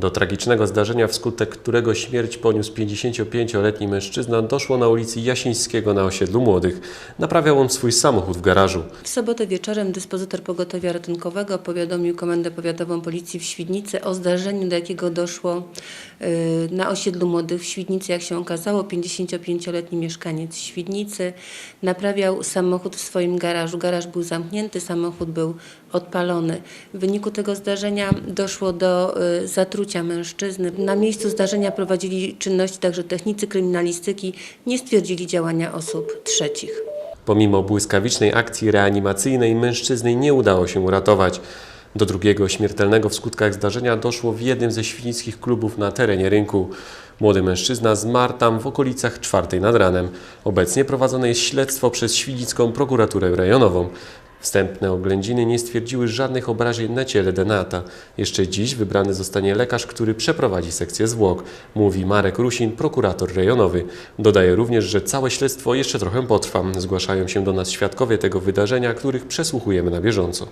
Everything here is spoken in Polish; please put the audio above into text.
Do tragicznego zdarzenia, wskutek którego śmierć poniósł 55-letni mężczyzna, doszło na ulicy Jasińskiego na osiedlu Młodych. Naprawiał on swój samochód w garażu. W sobotę wieczorem dyspozytor pogotowia ratunkowego powiadomił Komendę Powiatową Policji w Świdnicy o zdarzeniu, do jakiego doszło y, na osiedlu młodych w Świdnicy. Jak się okazało, 55-letni mieszkaniec Świdnicy naprawiał samochód w swoim garażu. Garaż był zamknięty, samochód był odpalony. W wyniku tego zdarzenia doszło do y, mężczyzny. Na miejscu zdarzenia prowadzili czynności także technicy kryminalistyki, nie stwierdzili działania osób trzecich. Pomimo błyskawicznej akcji reanimacyjnej mężczyzny nie udało się uratować. Do drugiego śmiertelnego w skutkach zdarzenia doszło w jednym ze świdnickich klubów na terenie rynku. Młody mężczyzna zmarł tam w okolicach czwartej nad ranem. Obecnie prowadzone jest śledztwo przez Świdnicką Prokuraturę Rejonową. Wstępne oględziny nie stwierdziły żadnych obrażeń na ciele Denata. Jeszcze dziś wybrany zostanie lekarz, który przeprowadzi sekcję zwłok, mówi Marek Rusin, prokurator rejonowy. Dodaje również, że całe śledztwo jeszcze trochę potrwa. Zgłaszają się do nas świadkowie tego wydarzenia, których przesłuchujemy na bieżąco.